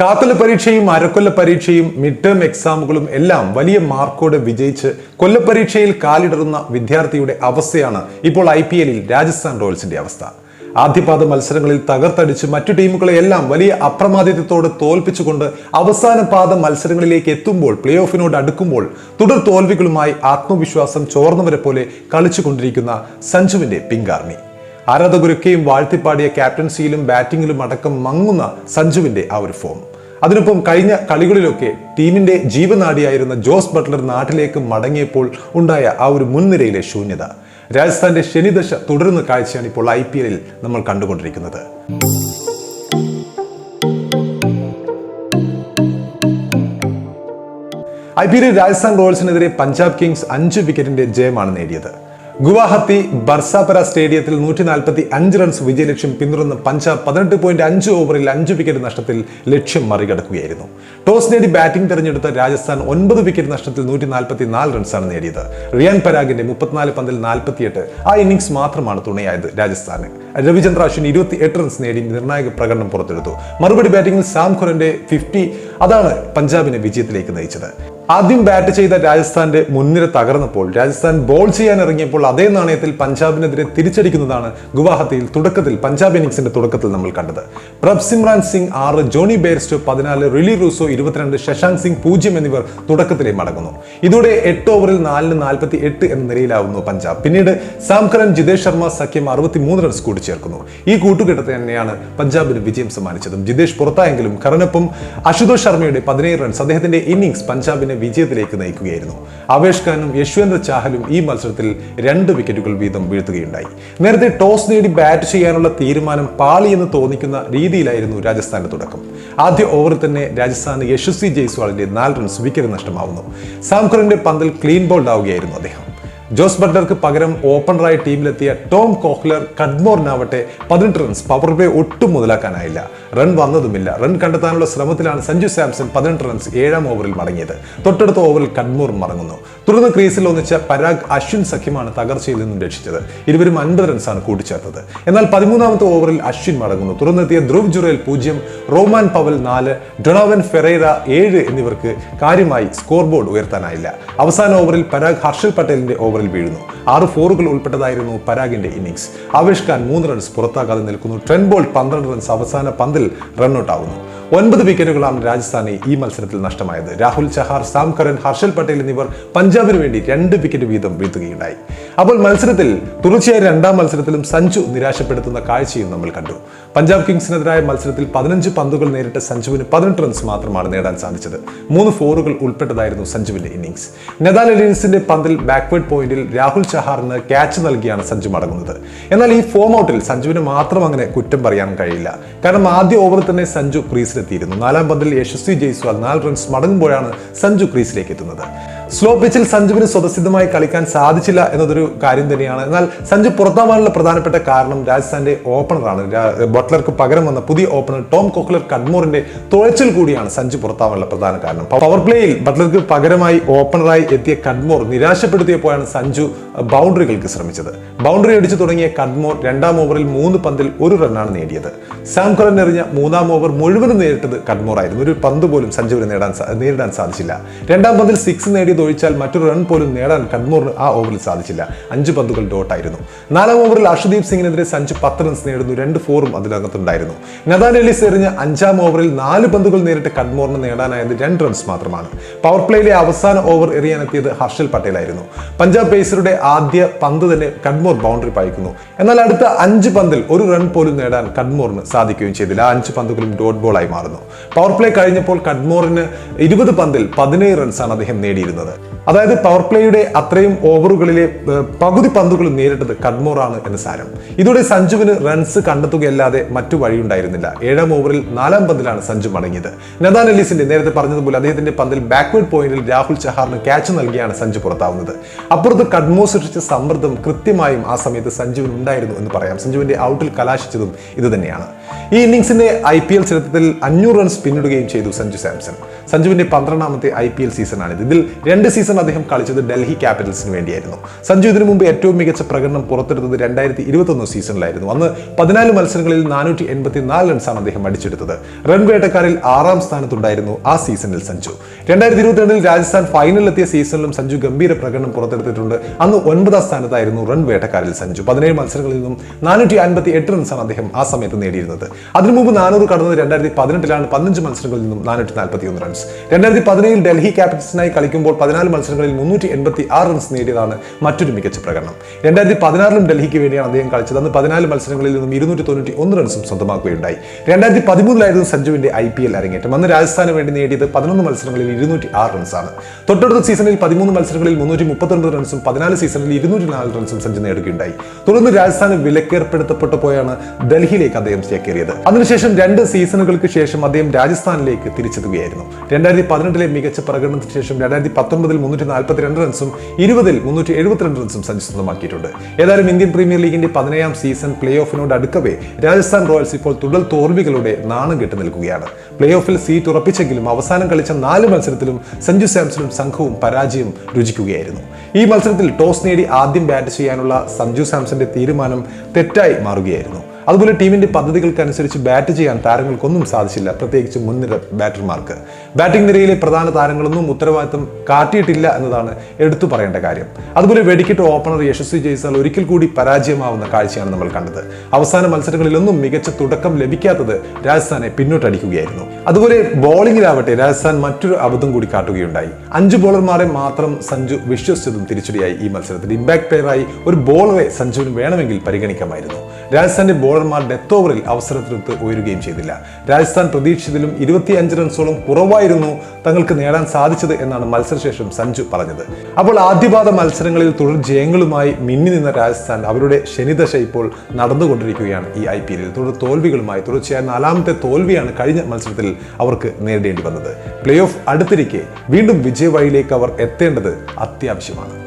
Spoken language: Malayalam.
കാത്തല പരീക്ഷയും അരക്കൊല്ല പരീക്ഷയും മിഡ് ടേം എക്സാമുകളും എല്ലാം വലിയ മാർക്കോടെ വിജയിച്ച് കൊല്ലപ്പരീക്ഷയിൽ കാലിടറുന്ന വിദ്യാർത്ഥിയുടെ അവസ്ഥയാണ് ഇപ്പോൾ ഐ പി എല്ലിൽ രാജസ്ഥാൻ റോയൽസിന്റെ അവസ്ഥ. ആദ്യപാദ മത്സരങ്ങളിൽ തകർത്തടിച്ച് മറ്റു ടീമുകളെ എല്ലാം വലിയ അപ്രമാദിത്വത്തോടെ തോൽപ്പിച്ചുകൊണ്ട് അവസാന പാദ മത്സരങ്ങളിലേക്ക് എത്തുമ്പോൾ പ്ലേ ഓഫിനോട് അടുക്കുമ്പോൾ തുടർ തോൽവികളുമായി ആത്മവിശ്വാസം ചോർന്നവരെ പോലെ കളിച്ചുകൊണ്ടിരിക്കുന്ന സഞ്ജുവിന്റെ പിങ്കാർമി ആരാധകരൊക്കെയും വാഴ്ത്തിപ്പാടിയ ക്യാപ്റ്റൻസിയിലും ബാറ്റിംഗിലും അടക്കം മങ്ങുന്ന സഞ്ജുവിന്റെ ആ ഒരു ഫോം. അതിനൊപ്പം കഴിഞ്ഞ കളികളിലൊക്കെ ടീമിന്റെ ജീവനാടിയായിരുന്ന ജോസ് ബട്ട്ലർ നാട്ടിലേക്ക് മടങ്ങിയപ്പോൾ ഉണ്ടായ ആ ഒരു മുൻനിരയിലെ ശൂന്യത. രാജസ്ഥാന്റെ ശനിദശ തുടരുന്ന കാഴ്ചയാണ് ഇപ്പോൾ ഐ പി എല്ലിൽ നമ്മൾ കണ്ടുകൊണ്ടിരിക്കുന്നത്. ഐ പി എല്ലിൽ രാജസ്ഥാൻ റോയൽസിനെതിരെ പഞ്ചാബ് കിങ്സ് അഞ്ച് വിക്കറ്റിന്റെ ജയമാണ് നേടിയത്. ഗുവാഹത്തി ബർസാപര സ്റ്റേഡിയത്തിൽ നൂറ്റി നാൽപ്പത്തി അഞ്ച് റൺസ് വിജയലക്ഷ്യം പിന്തുടർന്ന് പഞ്ചാബ് പതിനെട്ട് പോയിന്റ് അഞ്ച് ഓവറിൽ അഞ്ച് വിക്കറ്റ് നഷ്ടത്തിൽ ലക്ഷ്യം മറികടക്കുകയായിരുന്നു. ടോസ് നേടി ബാറ്റിംഗ് തെരഞ്ഞെടുത്ത രാജസ്ഥാൻ ഒൻപത് വിക്കറ്റ് നഷ്ടത്തിൽ നൂറ്റി നാൽപ്പത്തി നാല് റൺസാണ് നേടിയത്. റിയാൻ പരാഗിന്റെ മുപ്പത്തിനാല് പന്തിൽ നാൽപ്പത്തിയെട്ട് ആ ഇന്നിംഗ്സ് മാത്രമാണ് തുണയായത് രാജസ്ഥാന്. രവിചന്ദ്ര അശ്വിൻ ഇരുപത്തി എട്ട് റൺസ് നേടി നിർണായക പ്രകടനം പുറത്തെടുത്തു. മറുപടി ബാറ്റിംഗിൽ സാം ഖുറന്റെ ഫിഫ്റ്റി അതാണ് പഞ്ചാബിനെ വിജയത്തിലേക്ക് നയിച്ചത്. ആദ്യം ബാറ്റ് ചെയ്ത രാജസ്ഥാന്റെ മുൻനിര തകർന്നപ്പോൾ രാജസ്ഥാൻ ബോൾ ചെയ്യാൻ ഇറങ്ങിയപ്പോൾ അതേ നാണയത്തിൽ പഞ്ചാബിനെതിരെ തിരിച്ചടിക്കുന്നതാണ് ഗുവാഹത്തിയിൽ തുടക്കത്തിൽ പഞ്ചാബ് ഇന്നിംഗ്സിന്റെ തുടക്കത്തിൽ നമ്മൾ കണ്ടത്. പ്രഭ് സിമ്രാൻ സിംഗ് ആറ് ജോണി ബേർസ്റ്റോ പതിനാല് റിലി റൂസോ ഇരുപത്തിരണ്ട് ശശാങ്ക് സിംഗ് പൂജ്യം എന്നിവർ തുടക്കത്തിലേ മടങ്ങുന്നു. ഇതോടെ എട്ട് ഓവറിൽ നാലിന് നാൽപ്പത്തി എട്ട് എന്ന നിലയിലാവുന്നു പഞ്ചാബ്. പിന്നീട് സാംകരൻ ജിതേഷ് ശർമ്മ സഖ്യം അറുപത്തി മൂന്ന് റൺസ് കൂടി ചേർക്കുന്നു. ഈ കൂട്ടുകെട്ടത്തെ തന്നെയാണ് പഞ്ചാബിന് വിജയം സമ്മാനിച്ചതും. ജിതേഷ് പുറത്തായെങ്കിലും കറനൊപ്പം അശുതോഷ് ശർമ്മയുടെ പതിനേഴ് റൺസ് അദ്ദേഹത്തിന്റെ ഇന്നിംഗ്സ് പഞ്ചാബിനെ വിജയത്തിലേക്ക് നയിക്കുകയായിരുന്നു. അവേഷ് ഖാനും യശ്വന്ത് ചാഹലും ഈ മത്സരത്തിൽ രണ്ട് വിക്കറ്റുകൾ വീതം വീഴ്ത്തുകയുണ്ടായി. നേരത്തെ ടോസ് നേടി ബാറ്റ് ചെയ്യാനുള്ള തീരുമാനം പാളി എന്ന് തോന്നിക്കുന്ന രീതിയിലായിരുന്നു രാജസ്ഥാന്റെ തുടക്കം. ആദ്യ ഓവറിൽ തന്നെ രാജസ്ഥാന് യശസ്വി ജയ്സ്വാളിന്റെ നാല് റൺസ് വിക്കറ്റ് നഷ്ടമാവുന്നു. സാംഖറിന്റെ പന്തിൽ ക്ലീൻ ബോൾഡ് ആവുകയായിരുന്നു അദ്ദേഹം. ജോസ് ബട്ട്ലർക്ക് പകരം ഓപ്പണറായി ടീമിലെത്തിയ ടോം കോഹ്ലർ കഡ്മോറിനാവട്ടെ പതിനെട്ട് റൺസ് പവർ പ്ലേ ഒട്ടും മുതലാക്കാനായില്ല. റൺ വന്നതുമില്ല. റൺ കണ്ടെത്താനുള്ള ശ്രമത്തിലാണ് സഞ്ജു സാംസൺ പതിനെട്ട് റൺസ് ഏഴാം ഓവറിൽ മടങ്ങിയത്. തൊട്ടടുത്ത ഓവറിൽ കഡ്മോർ മറങ്ങുന്നു. തുടർന്ന് ക്രീസിൽ ഒന്നിച്ച പരാഗ് അശ്വിൻ സഖ്യമാണ് തകർച്ചയിൽ നിന്നും രക്ഷിച്ചത്. ഇരുവരും അൻപത് റൺസാണ് കൂട്ടിച്ചേർത്തത്. എന്നാൽ പതിമൂന്നാമത്തെ ഓവറിൽ അശ്വിൻ മടങ്ങുന്നു. തുടർന്നെത്തിയ ധ്രുവ് ജുറേൽ പൂജ്യം റോമാൻ പവൽ നാല് ഡൊണാവൻ ഫെറേറ ഏഴ് എന്നിവർക്ക് കാര്യമായി സ്കോർ ബോർഡ് ഉയർത്താനായില്ല. അവസാന ഓവറിൽ പരാഗ് ഹർഷൽ പട്ടേലിന്റെ ഓവറിൽ വീഴുന്നു. ആറ് ഫോറുകൾ ഉൾപ്പെട്ടതായിരുന്നു പരാഗിന്റെ ഇന്നിംഗ്സ്. ആവേശ് ഖാൻ മൂന്ന് റൺസ് പുറത്താകാതെ നിൽക്കുന്നു. ട്രെൻ പന്ത്രണ്ട് റൺസ് അവസാന പന്തിൽ റണ്ണൌട്ട് ആവുന്നു. ഒൻപത് വിക്കറ്റുകളാണ് രാജസ്ഥാനെ ഈ മത്സരത്തിൽ നഷ്ടമായത്. രാഹുൽ ചഹാർ സാം കരൺ ഹർഷൽ പട്ടേൽ എന്നിവർ പഞ്ചാബിന് വേണ്ടി രണ്ട് വിക്കറ്റ് വീതം വീഴ്ത്തുകയുണ്ടായി. അപ്പോൾ മത്സരത്തിൽ തുടർച്ചയായ രണ്ടാം മത്സരത്തിലും സഞ്ജു നിരാശപ്പെടുത്തുന്ന കാഴ്ചയും നമ്മൾ കണ്ടു. പഞ്ചാബ് കിങ്സിനെതിരായ മത്സരത്തിൽ പതിനഞ്ച് പന്തുകൾ നേരിട്ട സഞ്ജുവിന് പതിനെട്ട് റൺസ് മാത്രമാണ് നേടാൻ സാധിച്ചത്. മൂന്ന് ഫോറുകൾ ഉൾപ്പെട്ടതായിരുന്നു സഞ്ജുവിന്റെ ഇന്നിംഗ്സ് നെതാലൻഡ്സിന്റെ പന്തിൽ ബാക്ക്വേർഡ് പോയിന്റിൽ രാഹുൽ ചഹാറിന് ക്യാച്ച് നൽകിയാണ് സഞ്ജു മടങ്ങുന്നത്. എന്നാൽ ഈ ഫോം ഔട്ടിൽ സഞ്ജുവിന് മാത്രം അങ്ങനെ കുറ്റം പറയാൻ കഴിയില്ല. കാരണം ആദ്യ ഓവറിൽ തന്നെ സഞ്ജു ക്രീസിലെത്തിയിരുന്നു നാലാം പന്തിൽ യശസ്വി ജയ്സ്വാൾ നാല് റൺസ് മടങ്ങുമ്പോഴാണ് സഞ്ജു ക്രീസിലേക്ക് എത്തുന്നത്. സ്ലോ പിച്ചിൽ സഞ്ജുവിന് സ്വതസിദ്ധമായി കളിക്കാൻ സാധിച്ചില്ല എന്നതൊരു കാര്യം തന്നെയാണ്. എന്നാൽ സഞ്ജു പുറത്താവാനുള്ള പ്രധാനപ്പെട്ട കാരണം രാജസ്ഥാന്റെ ഓപ്പണറാണ്. ബട്ട്ലർക്ക് പകരം വന്ന പുതിയ ഓപ്പണർ ടോം കോക്ലർ കഡ്മോറിന്റെ തുഴച്ചിൽ കൂടിയാണ് സഞ്ജു പുറത്താവാനുള്ള പ്രധാന കാരണം. പവർ പ്ലേയിൽ ബട്ട്ലർക്ക് പകരമായി ഓപ്പണറായി എത്തിയ കഡ്മോർ നിരാശപ്പെടുത്തിയപ്പോഴാണ് സഞ്ജു ബൗണ്ടറികൾക്ക് ശ്രമിച്ചത്. ബൗണ്ടറി അടിച്ചു തുടങ്ങിയ കഡ്മോർ രണ്ടാം ഓവറിൽ മൂന്ന് പന്തിൽ ഒരു റണ്ണാണ് നേടിയത്. സാം കറൻ എറിഞ്ഞ മൂന്നാം ഓവർ മുഴുവനും നേരിട്ടത് കഡ്മോർ ആയിരുന്നു ഒരു പന്ത് പോലും സഞ്ജുവിന് നേടാൻ നേരിടാൻ സാധിച്ചില്ല. രണ്ടാം പന്തിൽ സിക്സ് നേടിയത് ഒഴിച്ചാൽ മറ്റൊരു റൺ പോലും നേടാൻ കണ്ണൂറിന് ആ ഓവറിൽ സാധിച്ചില്ല. അഞ്ച് പന്തുകൾ ഡോട്ടായിരുന്നു നാലാം ഓവറിൽ അർഷദീപ് സിംഗിനെതിരെ സഞ്ജു പത്ത് റൺസ് നേടുന്നു രണ്ട് ഫോറും അതിനകത്തുണ്ടായിരുന്നു. നദാൻ എലിസ് എറിഞ്ഞ അഞ്ചാം ഓവറിൽ നാല് പന്തുകൾ നേരിട്ട് കഡ്മോറിന് നേടാനായത് രണ്ട് റൺസ് മാത്രമാണ്. പവർ പ്ലേയിലെ അവസാന ഓവർ എറിയാനെത്തിയത് ഹർഷൽ പട്ടേലായിരുന്നു. പഞ്ചാബ് പേസറുടെ ആദ്യ പന്ത് തന്നെ കഡ്മോർ ബൗണ്ടറി പായിക്കുന്നു. എന്നാൽ അടുത്ത അഞ്ച് പന്തിൽ ഒരു റൺ പോലും നേടാൻ കഡ്മോറിന് സാധിക്കുകയും ചെയ്തില്ല. അഞ്ച് പന്തുകളും ഡോട്ട് ബോളായി മാറുന്നു. പവർ പ്ലേ കഴിഞ്ഞപ്പോൾ കഡ്മോറിന് ഇരുപത് പന്തിൽ പതിനേഴ് റൺസാണ് അദ്ദേഹം നേടിയിരുന്നത്. അതായത് പവർ പ്ലേയുടെ അത്രയും ഓവറുകളിലെ പകുതി പന്തുകളും നേരിട്ടത് കഡ്മോറാണ് എന്ന് സാരം. ഇതോടെ സഞ്ജുവിന് റൺസ് കണ്ടെത്തുകയല്ലാതെ മറ്റു വഴിയുണ്ടായിരുന്നില്ല. ഏഴാം ഓവറിൽ നാലാം പന്തിലാണ് സഞ്ജു മടങ്ങിയത്. നദാൻ അലീസിന്റെ നേരത്തെ പറഞ്ഞതുപോലെ അദ്ദേഹത്തിന്റെ പന്തിൽ ബാക്ക്വേർഡ് പോയിന്റിൽ രാഹുൽ ചഹാറിന് ക്യാച്ച് നൽകിയാണ് സഞ്ജു പുറത്താവുന്നത്. അപ്പുറത്ത് കഡ്മോ സൃഷ്ടിച്ച സമ്മർദ്ദം കൃത്യമായും ആ സമയത്ത് സഞ്ജുവിന് ഉണ്ടായിരുന്നു എന്ന് പറയാം. സഞ്ജുവിന്റെ ഔട്ടിൽ കലാശിച്ചതും ഇത് തന്നെയാണ്. ഈ ഇന്നിംഗ്സിന്റെ ഐ പി എൽ ചരിത്രത്തിൽ അഞ്ഞൂറ് റൺസ് പിന്നിടുകയും ചെയ്തു സഞ്ജു സാംസൺ. സഞ്ജുവിന്റെ പന്ത്രണ്ടാമത്തെ ഐ പി എൽ സീസണാണിത് ഇതിൽ രണ്ട് സീസൺ അദ്ദേഹം കളിച്ചത് ഡൽഹി ക്യാപിറ്റൽസിന് വേണ്ടിയായിരുന്നു. സഞ്ജു ഇതിനു മുമ്പ് ഏറ്റവും മികച്ച പ്രകടനം പുറത്തെടുത്തത് രണ്ടായിരത്തി ഇരുപത്തൊന്ന് സീസണിലായിരുന്നു. അന്ന് പതിനാല് മത്സരങ്ങളിൽ നാനൂറ്റി എൺപത്തി നാല് റൺസാണ് അദ്ദേഹം അടിച്ചെടുത്തത്. റൺ വേട്ടക്കാരിൽ ആറാം സ്ഥാനത്തുണ്ടായിരുന്നു ആ സീസണിൽ സഞ്ജു. രണ്ടായിരത്തി ഇരുപത്തിരണ്ടിൽ രാജസ്ഥാൻ ഫൈനലിലെത്തിയ സീസണിലും സഞ്ജു ഗംഭീര പ്രകടനം പുറത്തെടുത്തിട്ടുണ്ട്. അന്ന് ഒൻപതാം സ്ഥാനത്തായിരുന്നു റൺ വേട്ടക്കാരിൽ സഞ്ജു. പതിനേഴ് മത്സരങ്ങളിൽ നിന്നും നാനൂറ്റി അൻപത്തി എട്ട് റൺസാണ് അദ്ദേഹം ആ സമയത്ത് നേടിയിരുന്നത്. അതിനു മുമ്പ് നാനൂറ് കടന്നത് രണ്ടായിരത്തി പതിനെട്ടിലാണ് പതിനഞ്ച് മത്സരങ്ങളിൽ നിന്നും നാനൂറ്റി നാൽപ്പത്തി ഒന്ന് റൺസ്. രണ്ടായിരത്തി പതിനേഴിൽ ഡൽഹി ക്യാപിറ്റൽസിനായി കളിക്കുമ്പോൾ പതിനാല് മത്സരങ്ങളിൽ മുന്നൂറ്റി എൺപത്തി ആറ് റൺസ് നേടിയതാണ് മറ്റൊരു മികച്ച പ്രകടനം. രണ്ടായിരത്തി പതിനാറിലും ഡൽഹിക്ക് വേണ്ടിയാണ് അദ്ദേഹം കളിച്ചത്. അന്ന് പതിനാല് മത്സരങ്ങളിൽ നിന്നും ഇരുന്നൂറ്റി തൊണ്ണൂറ്റി ഒന്ന് റൺസും സ്വന്തമാക്കുകയുണ്ടായി. രണ്ടായിരത്തി പതിമൂന്നിലായിരുന്നു സഞ്ജുവിന്റെ ഐ പി എൽ അരങ്ങേറ്റം. അന്ന് രാജസ്ഥാന് വേണ്ടി നേടിയത് പതിനൊന്ന് മത്സരങ്ങളിൽ ഇരുന്നൂറ്റി ആറ് റൺസാണ് തൊട്ടടുത്ത സീസണിൽ പതിമൂന്ന് മത്സരങ്ങളിൽ മുന്നൂറ്റി മുപ്പത്തൊൻപത് റൺസും പതിനാല് സീസണിൽ ഇരുന്നൂറ്റി നാല് റൺസും സഞ്ജു നേടുകയുണ്ടായി. തുടർന്ന് രാജസ്ഥാന് വിലക്കേർപ്പെടുത്തപ്പെട്ടപ്പോഴാണ് ഡൽഹിയിലേക്ക് അദ്ദേഹം ചേക്കേറിയത്. അതിനുശേഷം രണ്ട് സീസണുകൾക്ക് ശേഷം അദ്ദേഹം രാജസ്ഥാനിലേക്ക് തിരിച്ചെത്തുകയായിരുന്നു. രണ്ടായിരത്തി പതിനെട്ടിലെ മികച്ച പ്രകടനത്തിന് ശേഷം രണ്ടായിരത്തി പത്തൊൻപതിൽ മുന്നൂറ്റി നാൽപ്പത്തി രണ്ട് റൺസും ഇരുപതിൽ മുന്നൂറ്റി എഴുപത്തിരണ്ട് റൺസും സഞ്ജു സ്വന്തമാക്കിയിട്ടുണ്ട്. ഏതായാലും ഇന്ത്യൻ പ്രീമിയർ ലീഗിന്റെ പതിനേഴാം സീസൺ പ്ലേ ഓഫിനോട് അടുക്കവേ രാജസ്ഥാൻ റോയൽസ് ഇപ്പോൾ തുടർ തോൽവികളുടെ നാണം കെട്ട് നിൽക്കുകയാണ്. പ്ലേ ഓഫിൽ സീറ്റ് ഉറപ്പിച്ചെങ്കിലും അവസാനം കളിച്ച നാല് മത്സരത്തിലും സഞ്ജു സാംസണും സംഘവും പരാജയം രുചിക്കുകയായിരുന്നു. ഈ മത്സരത്തിൽ ടോസ് നേടി ആദ്യം ബാറ്റ് ചെയ്യാനുള്ള സഞ്ജു സാംസന്റെ തീരുമാനം തെറ്റായി മാറുകയായിരുന്നു. അതുപോലെ ടീമിന്റെ പദ്ധതികൾക്കനുസരിച്ച് ബാറ്റ് ചെയ്യാൻ താരങ്ങൾക്കൊന്നും സാധിച്ചില്ല. പ്രത്യേകിച്ച് മുൻനിര ബാറ്റർമാർക്ക് ബാറ്റിംഗ് നിരയിലെ പ്രധാന താരങ്ങളൊന്നും ഉത്തരവാദിത്തം കാട്ടിയിട്ടില്ല എന്നതാണ് എടുത്തു പറയേണ്ട കാര്യം. അതുപോലെ വെടിക്കിട്ട് ഓപ്പണർ യശസ്വി ജയ്സാൽ ഒരിക്കൽ കൂടി പരാജയമാവുന്ന കാഴ്ചയാണ് നമ്മൾ കണ്ടത്. അവസാന മത്സരങ്ങളിലൊന്നും മികച്ച തുടക്കം ലഭിക്കാത്തത് രാജസ്ഥാനെ പിന്നോട്ടടിക്കുകയായിരുന്നു. അതുപോലെ ബോളിംഗിലാവട്ടെ രാജസ്ഥാൻ മറ്റൊരു അബദ്ധം കൂടി കാട്ടുകയുണ്ടായി. അഞ്ച് ബോളർമാരെ മാത്രം സഞ്ജു വിശ്വസിച്ചതും തിരിച്ചടിയായി ഈ മത്സരത്തിൽ. ഇമ്പാക്ട് പ്ലെയറായി ഒരു ബോളറെ സഞ്ജുവിന് വേണമെങ്കിൽ പരിഗണിക്കാമായിരുന്നു. രാജസ്ഥാന്റെ ബോളർമാർ ഡെത്ത് ഓവറിൽ അവസരത്തിനൊത്ത് ഉയരുകയും ചെയ്തില്ല. രാജസ്ഥാൻ പ്രതീക്ഷിച്ചതിലും ഇരുപത്തിയഞ്ച് റൺസോളം കുറവായിരുന്നു തങ്ങൾക്ക് നേടാൻ സാധിച്ചത് എന്നാണ് മത്സരശേഷം സഞ്ജു പറഞ്ഞത്. അപ്പോൾ ആദ്യപാദ മത്സരങ്ങളിൽ തുടർ ജയങ്ങളുമായി മിന്നി നിന്ന രാജസ്ഥാൻ അവരുടെ ശനിദശ ഇപ്പോൾ നടന്നുകൊണ്ടിരിക്കുകയാണ് ഈ ഐ പി എല്ലിൽ. തുടർ തോൽവികളുമായി തുടർച്ചയായ നാലാമത്തെ തോൽവിയാണ് കഴിഞ്ഞ മത്സരത്തിൽ അവർക്ക് നേരിടേണ്ടി വന്നത്. പ്ലേ ഓഫ് അടുത്തിരിക്കെ വീണ്ടും വിജയവഴിയിലേക്ക് അവർ എത്തേണ്ടത് അത്യാവശ്യമാണ്.